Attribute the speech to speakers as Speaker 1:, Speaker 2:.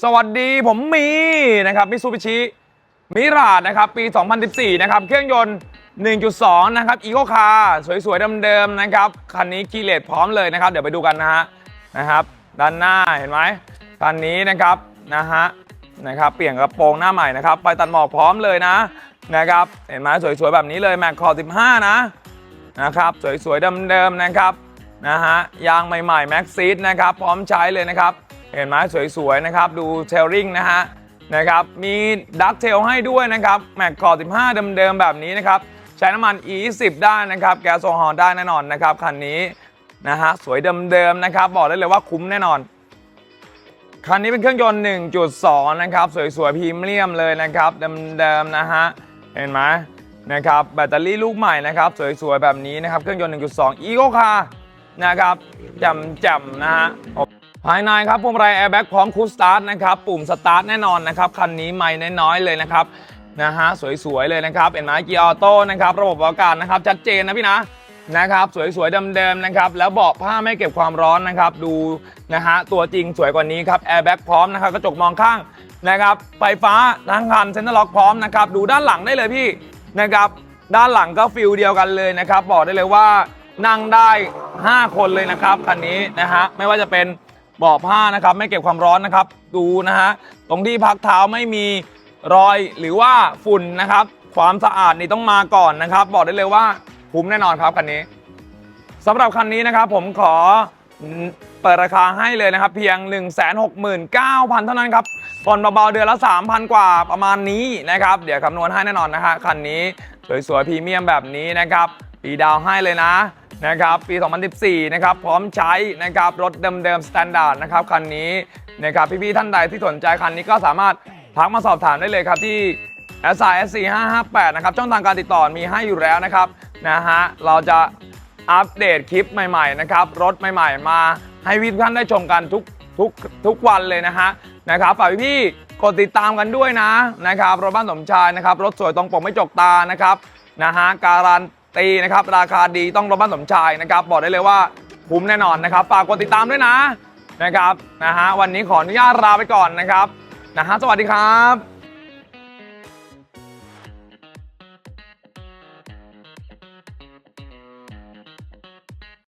Speaker 1: สวัสดีผมมีนะครับมิซูบิชิมิราดนะครับปี 2014 นะครับ เครื่องยนต์ 1.2 นะครับอีโคคาร์สวยๆเดิมๆนะครับ คันนี้กีเลตพร้อมเลยนะครับ เดี๋ยวไปดูกันนะฮะนะครับ ด้านหน้าเห็นไหมคันนี้นะครับนะฮะนะครับ เปลี่ยนกระโปรงหน้าใหม่นะครับไฟตัดหมอกพร้อมเลยนะนะครับ เห็นไหมสวยๆแบบนี้เลยแม็กคอร์15 นะนะครับสวยๆเดิมๆนะครับนะฮะยางใหม่ๆแม็กซีดนะครับ พร้อมใช้เลยนะครับ เห็นไหมสวยๆนะครับดูเทลริงนะฮะนะครับมีดักเทลให้ด้วยนะครับแม็กคอร์15 เดิมๆแบบนี้นะครับใช้น้ำมัน E10 ได้นะครับแก๊สโซฮอลได้แน่นอนนะครับคันนี้นะฮะสวยเดิมๆนะครับบอกได้เลยว่าคุ้มแน่นอน คันนี้เป็นเครื่องยนต์ 1.2 นะครับ สวยๆพรีเมียมเลยนะครับเดิมๆนะฮะเห็นไหมนะครับแบตเตอรี่ลูกใหม่นะครับสวยๆแบบนี้นะครับเครื่องยนต์ 1.2 Eco Car นะครับจ่มๆนะฮะ ภายในครับพวงมาลัยแอร์แบ็กพร้อมคูลสตาร์ทนะครับ ปุ่มสตาร์ทแน่นอนนะครับ คันนี้ไม่น้อยๆเลยนะครับนะฮะสวยๆเลยนะครับเห็นไหมเกียร์ออโต้นะครับระบบอากาศนะครับชัดเจนนะพี่นะนะครับสวยๆเดิมๆนะครับแล้วเบาะผ้าไม่เก็บความร้อนนะครับ ดูนะฮะตัวจริงสวยกว่านี้ครับแอร์แบ็กพร้อมนะครับกระจกมองข้างนะครับไฟฟ้าทั้งคันเซ็นเตอร์ล็อกพร้อมนะครับดูด้านหลังได้เลยพี่นะครับด้านหลังก็ฟิลเดียวกันเลยนะครับบอกได้เลยว่านั่งได้ 5 คนเลยนะครับคันนี้นะฮะไม่ว่าจะเป็น เบาะผ้านะครับไม่เก็บความร้อนนะครับ ดูนะฮะตรงที่พักเท้าไม่มีรอยหรือว่าฝุ่นนะครับ ความสะอาดนี่ต้องมาก่อนนะครับ บอกได้เลยว่าคุ้มแน่นอนครับคันนี้สำหรับคันนี้นะครับผมขอเปิดราคาให้เลยนะครับเพียง 169,000 เท่านั้นครับผ่อนเบาๆเดือนละ 3,000 กว่าประมาณนี้นะครับ เดี๋ยวคำนวณให้แน่นอนนะฮะคันนี้สวยๆพรีเมียมแบบนี้นะครับปีดาวให้เลยนะ นะครับปี 2014 นะครับพร้อมใช้นะครับรถเดิมๆสแตนดาร์ดนะครับคันนี้นะครับพี่ๆท่านใดที่สนใจคันนี้ก็สามารถทักมาสอบถามได้เลยครับที่ s i s 4 5 5 8นะครับช่องทางการติดต่อมีให้อยู่แล้วนะครับนะฮะเราจะอัปเดตคลิปใหม่ๆนะครับรถใหม่ๆ มาให้พี่ทุกท่านได้ชมกันทุกทุกทุกวันเลยนะฮะนะครับฝากพี่ๆกดติดตามกันด้วยนะนะครับรถบ้านสมชายนะครับรถสวยตรงปกไม่จกตานะครับนะฮะการัน ตีนะครับราคาดีต้องรถบ้านสมชายนะครับบอกได้เลยว่าคุ้มแน่นอนนะครับฝากกดติดตามด้วยนะนะครับนะฮะวันนี้ขออนุญาตลาไปก่อนนะครับนะฮะสวัสดีครับ